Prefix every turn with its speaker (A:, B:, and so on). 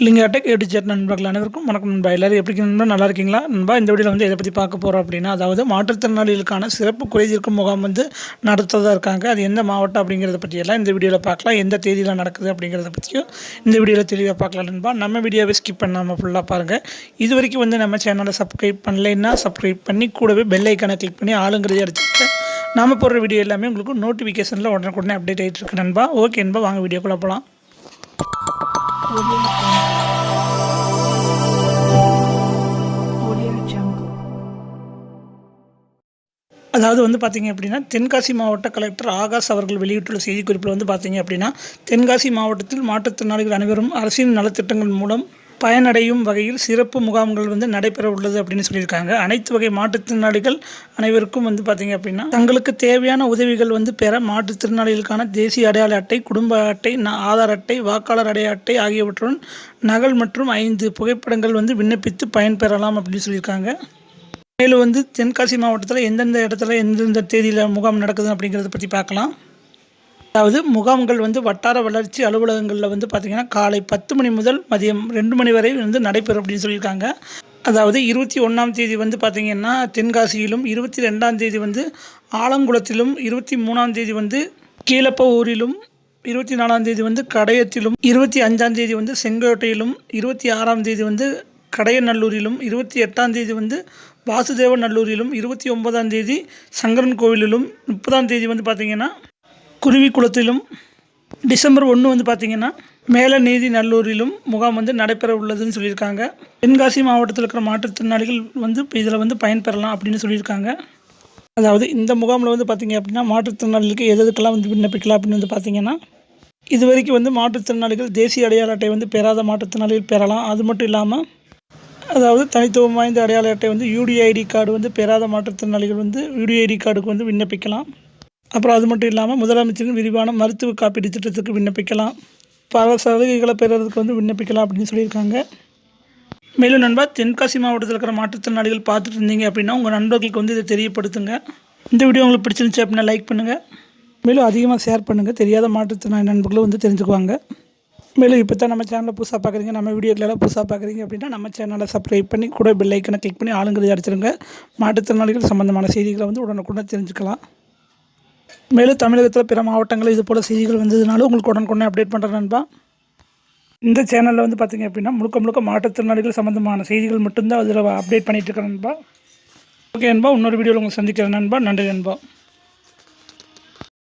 A: Lingaa tech எப்படி channel நண்பர்கள் அனைவருக்கும் வணக்கம் நண்பா. எல்லாரும் எப்படி நண்பா? நல்லா இருக்கீங்களா? நண்பா இந்த வீடியோவில் வந்து எதை பற்றி பார்க்க போகிறோம் அப்படின்னா அதாவது மாற்றுத்திறனாளிகளுக்கான சிறப்பு குறைதீர்க்கும் முகாம் வந்து நடத்துறதா இருக்காங்க. அது எந்த மாவட்டம் அப்படிங்கிறத பற்றியெல்லாம் இந்த வீடியோவில் பார்க்கலாம். எந்த தேதியில் நடக்குது அப்படிங்கிறத பற்றியும் இந்த வீடியோவில் தெளிவாக பார்க்கலாம் நண்பா. நம்ம வீடியோவை ஸ்கிப் பண்ணாமல் ஃபுல்லாக பாருங்கள் இது வரைக்கும் வந்து நம்ம சேனலை சப்ஸ்கிரைப் பண்ணலைன்னா சப்ஸ்கிரைப் பண்ணி கூடவே பெல் ஐக்கானை கிளிக் பண்ணி ஆளுங்கிறதே அடிச்சுட்டு நாம் போடுற வீடியோ எல்லாமே உங்களுக்கு நோட்டிஃபிகேஷனில் உடனுக்குடனே அப்டேட் ஆகிட்டு இருக்கு நண்பா. ஓகே நண்பா வாங்க வீடியோக்குள்ளே போகலாம் அதாவது வந்து பார்த்தீங்க அப்படின்னா தென்காசி மாவட்ட கலெக்டர் ஆகாஷ் அவர்கள் வெளியிட்டுள்ள செய்திக்குறிப்பில் வந்து பார்த்தீங்க அப்படின்னா தென்காசி மாவட்டத்தில் மாற்றுத்திறனாளிகள் அனைவரும் அரசின் நலத்திட்டங்கள் மூலம் பயனடையும் வகையில் சிறப்பு முகாம்கள் வந்து நடைபெற உள்ளது அப்படின்னு சொல்லியிருக்காங்க. அனைத்து வகை மாற்றுத்திறனாளிகள் அனைவருக்கும் வந்து பார்த்திங்க அப்படின்னா தங்களுக்கு தேவையான உதவிகள் வந்து பெற மாற்றுத்திறனாளிகளுக்கான தேசிய அடையாள அட்டை குடும்ப அட்டை ஆதார் அட்டை வாக்காளர் அடையாள அட்டை ஆகியவற்றுடன் நகல் மற்றும் ஐந்து புகைப்படங்கள் வந்து விண்ணப்பித்து பயன்பெறலாம் அப்படின்னு சொல்லியிருக்காங்க. மேலும் வந்து தென்காசி மாவட்டத்தில் எந்தெந்த இடத்துல எந்தெந்த தேதியில் முகாம் நடக்குது அப்படிங்கிறத பற்றி பார்க்கலாம். அதாவது முகாம்கள் வந்து வட்டார வளர்ச்சி அலுவலகங்களில் வந்து பார்த்திங்கன்னா காலை பத்து மணி முதல் மதியம் ரெண்டு மணி வரை வந்து நடைபெறும் அப்படின்னு சொல்லியிருக்காங்க. அதாவது இருபத்தி ஒன்றாம் தேதி வந்து பார்த்திங்கன்னா தென்காசியிலும் இருபத்தி ரெண்டாம் தேதி வந்து ஆலங்குளத்திலும் இருபத்தி மூணாம் தேதி வந்து கீழப்ப ஊரிலும் இருபத்தி நாலாம் தேதி வந்து கடையத்திலும் இருபத்தி அஞ்சாம் தேதி வந்து செங்கோட்டையிலும் இருபத்தி ஆறாம் தேதி வந்து கடையநல்லூரிலும் இருபத்தி எட்டாம் தேதி வந்து வாசுதேவ நல்லூரிலும் இருபத்தி ஒன்பதாம் தேதி சங்கரன் கோவிலிலும் முப்பதாம் தேதி வந்து பார்த்திங்கன்னா குருவி குளத்திலும் டிசம்பர் ஒன்று வந்து பார்த்திங்கன்னா மேல நீதி நல்லூரிலும் முகாம் வந்து நடைபெற உள்ளதுன்னு சொல்லியிருக்காங்க. தென்காசி மாவட்டத்தில் இருக்கிற மாற்றுத்திறனாளிகள் வந்து இதில் வந்து பயன்பெறலாம் அப்படின்னு சொல்லியிருக்காங்க. அதாவது இந்த முகாமில் வந்து பார்த்திங்க அப்படின்னா மாற்றுத்திறனாளிகளுக்கு எது எதுக்கெல்லாம் வந்து விண்ணப்பிக்கலாம் அப்படின்னு வந்து பார்த்திங்கன்னா இது வரைக்கும் வந்து மாற்றுத்திறனாளிகள் தேசிய அடையாள அட்டை வந்து பெறாத மாற்றுத்திறனாளிகள் பெறலாம். அது மட்டும் இல்லாமல் அதாவது தனித்துவம் வாய்ந்த அடையாள அட்டை வந்து யூடிஐடி கார்டு வந்து பெறாத மாற்றுத்திறனாளிகள் வந்து யூடிஐடி கார்டுக்கு வந்து விண்ணப்பிக்கலாம். அப்புறம் அது மட்டும் இல்லாமல் முதலமைச்சரின் விரிவான மருத்துவ காப்பீட்டு திட்டத்துக்கு விண்ணப்பிக்கலாம். பல சலுகைகளை பெறுறதுக்கு வந்து விண்ணப்பிக்கலாம் அப்படின்னு சொல்லியிருக்காங்க. மேலும் நண்பா தென்காசி மாவட்டத்தில் இருக்கிற மாற்றுத்திறனாளிகள் பார்த்துட்டு இருந்தீங்க அப்படின்னா உங்கள் நண்பர்களுக்கு வந்து இதை தெரியப்படுத்துங்க. இந்த வீடியோ உங்களுக்கு பிடிச்சிருந்துச்சு அப்படின்னா லைக் பண்ணுங்கள் மேலும் அதிகமாக ஷேர் பண்ணுங்கள் தெரியாத மாற்றுத்திறனாளி நண்பர்களும் வந்து தெரிஞ்சுக்குவாங்க. மேலும் இப்போ தான் நம்ம சேனலை புதுசாக பார்க்குறீங்க நம்ம வீடியோக்களெல்லாம் புதுசாக பார்க்குறீங்க அப்படின்னா நம்ம சேனலை சப்ஸ்கிரைப் பண்ணி கூட பெல் ஐக்கனை கிளிக் பண்ணி ஆளுங்கிறது அடிச்சிருங்க. மாற்றுத்திறனாளிகள் சம்மந்தமான செய்திகளை வந்து உடனுக்குடன் தெரிஞ்சுக்கலாம். மேலும் தமிழகத்தில் பிற மாவட்டங்களில் இது போல் செய்திகள் வந்ததுனால உங்களுக்கு உடனுக்குடனே அப்டேட் பண்ணுறேன் நண்பா. இந்த சேனலில் வந்து பார்த்திங்க அப்படின்னா முழுக்க முழுக்க மாற்றுத்திறனாளிகள் சம்மந்தமான செய்திகள் மட்டும்தான் அதில் அப்டேட் பண்ணிகிட்டு இருக்கிறேன் நண்பா. ஓகே நண்பா. இன்னொரு வீடியோவில் உங்களை சந்திக்கிறேன் நண்பா. நன்றி நண்பா.